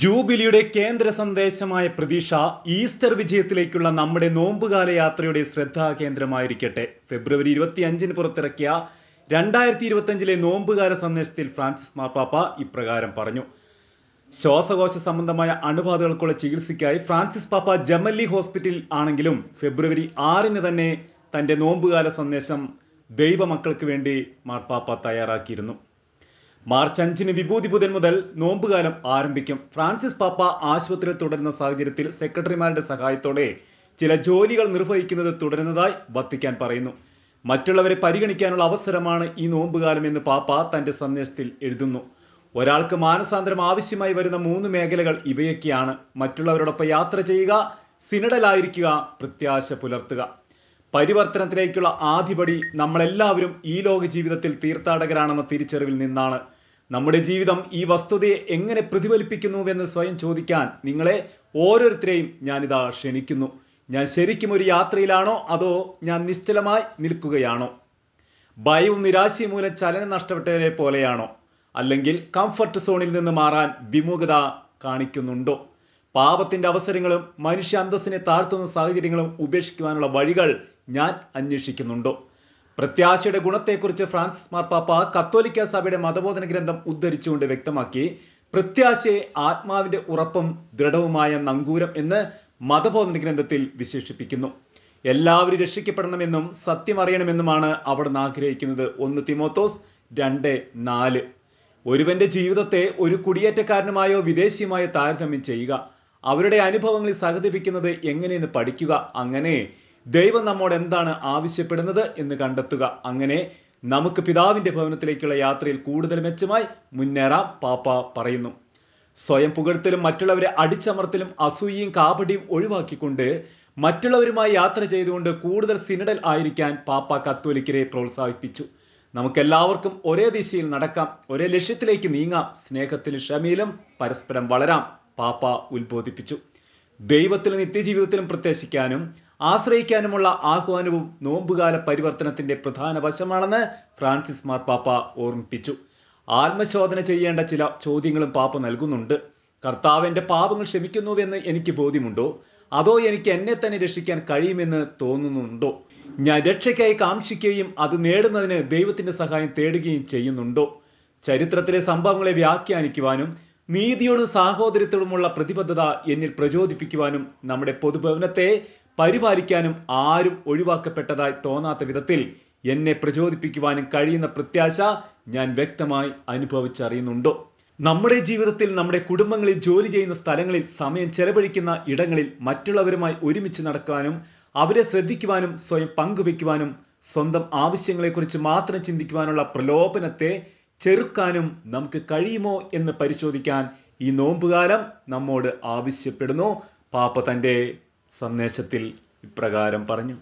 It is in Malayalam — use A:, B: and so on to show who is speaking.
A: ജൂബിലിയുടെ കേന്ദ്ര സന്ദേശമായ പ്രതീക്ഷ ഈസ്റ്റർ വിജയത്തിലേക്കുള്ള നമ്മുടെ നോമ്പുകാല യാത്രയുടെ ശ്രദ്ധാകേന്ദ്രമായിരിക്കട്ടെ. ഫെബ്രുവരി ഇരുപത്തി അഞ്ചിന് പുറത്തിറക്കിയ രണ്ടായിരത്തി ഇരുപത്തഞ്ചിലെ നോമ്പുകാല സന്ദേശത്തിൽ ഫ്രാൻസിസ് മാർപ്പാപ്പ ഇപ്രകാരം പറഞ്ഞു. ശ്വാസകോശ സംബന്ധമായ അണുബാധകൾക്കുള്ള ചികിത്സയ്ക്കായി ഫ്രാൻസിസ് പാപ്പ ജമല്ലി ഹോസ്പിറ്റലിൽ ആണെങ്കിലും ഫെബ്രുവരി ആറിന് തന്നെ തന്റെ നോമ്പുകാല സന്ദേശം ദൈവമക്കൾക്ക് വേണ്ടി മാർപ്പാപ്പ തയ്യാറാക്കിയിരുന്നു. മാർച്ച് അഞ്ചിന് വിഭൂതി ബുധൻ മുതൽ നോമ്പുകാലം ആരംഭിക്കും. ഫ്രാൻസിസ് പാപ്പ ആശുപത്രിയിൽ തുടരുന്ന സാഹചര്യത്തിൽ സെക്രട്ടറിമാരുടെ സഹായത്തോടെ ചില ജോലികൾ നിർവഹിക്കുന്നത് തുടരുന്നതായി വത്തിക്കാൻ പറയുന്നു. മറ്റുള്ളവരെ പരിഗണിക്കാനുള്ള അവസരമാണ് ഈ നോമ്പുകാലം എന്ന് പാപ്പ തന്റെ സന്ദേശത്തിൽ എഴുതുന്നു. ഒരാൾക്ക് മാനസാന്തരം ആവശ്യമായി വരുന്ന മൂന്ന് മേഖലകൾ ഇവയൊക്കെയാണ്. മറ്റുള്ളവരോടൊപ്പം യാത്ര ചെയ്യുക സിനഡലായിരിക്കുക പ്രത്യാശ പുലർത്തുക. പരിവർത്തനത്തിലേക്കുള്ള ആദ്യപടി നമ്മളെല്ലാവരും ഈ ലോക ജീവിതത്തിൽ തീർത്ഥാടകരാണെന്ന തിരിച്ചറിവിൽ നിന്നാണ്. നമ്മുടെ ജീവിതം ഈ വസ്തുതയെ എങ്ങനെ പ്രതിഫലിപ്പിക്കുന്നുവെന്ന് സ്വയം ചോദിക്കാൻ നിങ്ങളെ ഓരോരുത്തരെയും ഞാനിതാ ക്ഷണിക്കുന്നു. ഞാൻ ശരിക്കും ഒരു യാത്രയിലാണോ അതോ ഞാൻ നിശ്ചലമായി നിൽക്കുകയാണോ? ഭയവും നിരാശയും മൂലം ചലനം നഷ്ടപ്പെട്ടവരെ പോലെയാണോ? അല്ലെങ്കിൽ കംഫർട്ട് സോണിൽ നിന്ന് മാറാൻ വിമുഖത കാണിക്കുന്നുണ്ടോ? പാപത്തിന്റെ അവസരങ്ങളും മനുഷ്യ അന്തസ്സിനെ താഴ്ത്തുന്ന സാഹചര്യങ്ങളും ഉപേക്ഷിക്കുവാനുള്ള വഴികൾ ഞാൻ അന്വേഷിക്കുന്നുണ്ടോ? പ്രത്യാശയുടെ ഗുണത്തെക്കുറിച്ച് ഫ്രാൻസിസ് മാർപ്പാപ്പ കത്തോലിക്ക സഭയുടെ മതബോധന ഗ്രന്ഥം ഉദ്ധരിച്ചുകൊണ്ട് വ്യക്തമാക്കി പ്രത്യാശയെ ആത്മാവിന്റെ ഉറപ്പും ദൃഢവുമായ നങ്കൂരം എന്ന് മതബോധന ഗ്രന്ഥത്തിൽ വിശേഷിപ്പിക്കുന്നു. എല്ലാവരും രക്ഷിക്കപ്പെടണമെന്നും സത്യം അറിയണമെന്നുമാണ് അവിടുന്ന് ആഗ്രഹിക്കുന്നത്. ഒന്ന് തിമോത്തോസ് രണ്ട് നാല്. ഒരുവന്റെ ജീവിതത്തെ ഒരു കുടിയേറ്റക്കാരനുമായോ വിദേശിയുമായോ താരതമ്യം ചെയ്യുക. അവരുടെ അനുഭവങ്ങളിൽ സഹതിപ്പിക്കുന്നത് എങ്ങനെയെന്ന് പഠിക്കുക. അങ്ങനെ ദൈവം നമ്മോട് എന്താണ് ആവശ്യപ്പെടുന്നത് എന്ന് കണ്ടെത്തുക. അങ്ങനെ നമുക്ക് പിതാവിന്റെ ഭവനത്തിലേക്കുള്ള യാത്രയിൽ കൂടുതൽ മെച്ചമായി മുന്നേറാം പാപ്പ പറയുന്നു. സ്വയം പുകഴ്ത്തലും മറ്റുള്ളവരെ അടിച്ചമർത്തലും അസൂയയും കാപടിയും ഒഴിവാക്കിക്കൊണ്ട് മറ്റുള്ളവരുമായി യാത്ര ചെയ്തുകൊണ്ട് കൂടുതൽ സിനഡൽ ആയിരിക്കാൻ പാപ്പ കത്തോലിക്കരെ പ്രോത്സാഹിപ്പിച്ചു. നമുക്കെല്ലാവർക്കും ഒരേ ദിശയിൽ നടക്കാം ഒരേ ലക്ഷ്യത്തിലേക്ക് നീങ്ങാം. സ്നേഹത്തിലും ക്ഷമയിലും പരസ്പരം വളരാം പാപ്പ ഉത്ബോധിപ്പിച്ചു. ദൈവത്തിലും നിത്യജീവിതത്തിലും പ്രത്യേശിക്കാനും ആശ്രയിക്കാനുമുള്ള ആഹ്വാനവും നോമ്പുകാല പരിവർത്തനത്തിന്റെ പ്രധാന വശമാണെന്ന് ഫ്രാൻസിസ് മാർപ്പാപ്പ പാപ്പ ഓർമ്മിപ്പിച്ചു. ആത്മശോധന ചെയ്യേണ്ട ചില ചോദ്യങ്ങളും പാപ്പ നൽകുന്നുണ്ട്. കർത്താവിന്റെ പാപങ്ങൾ ക്ഷമിക്കുന്നുവെന്ന് എനിക്ക് ബോധ്യമുണ്ടോ? അതോ എനിക്ക് എന്നെ തന്നെ രക്ഷിക്കാൻ കഴിയുമെന്ന് തോന്നുന്നുണ്ടോ? ഞാൻ രക്ഷയ്ക്കായി കാക്ഷിക്കുകയും അത് നേടുന്നതിന് ദൈവത്തിന്റെ സഹായം തേടുകയും ചെയ്യുന്നുണ്ടോ? ചരിത്രത്തിലെ സംഭവങ്ങളെ വ്യാഖ്യാനിക്കുവാനും നീതിയോടും സാഹോദര്യത്തോടുമുള്ള പ്രതിബദ്ധത എന്നിൽ പ്രചോദിപ്പിക്കുവാനും നമ്മുടെ പൊതുഭവനത്തെ പരിപാലിക്കാനും ആരും ഒഴിവാക്കപ്പെട്ടതായി തോന്നാത്ത വിധത്തിൽ എന്നെ പ്രചോദിപ്പിക്കുവാനും കഴിയുന്ന പ്രത്യാശ ഞാൻ വ്യക്തമായി അനുഭവിച്ചറിയുന്നുണ്ടോ. നമ്മുടെ ജീവിതത്തിൽ നമ്മുടെ കുടുംബങ്ങളിൽ ജോലി ചെയ്യുന്ന സ്ഥലങ്ങളിൽ സമയം ചെലവഴിക്കുന്ന ഇടങ്ങളിൽ മറ്റുള്ളവരുമായി ഒരുമിച്ച് നടക്കാനും അവരെ ശ്രദ്ധിക്കുവാനും സ്വയം പങ്കുവയ്ക്കുവാനും സ്വന്തം ആവശ്യങ്ങളെക്കുറിച്ച് മാത്രം ചിന്തിക്കുവാനുള്ള പ്രലോഭനത്തെ ചെറുക്കാനും നമുക്ക് കഴിയുമോ എന്ന് പരിശോധിക്കാൻ ഈ നോമ്പുകാലം നമ്മോട് ആവശ്യപ്പെടുന്നു. പാപ്പ തന്റെ സന്ദേശത്തിൽ ഇപ്രകാരം പറഞ്ഞു.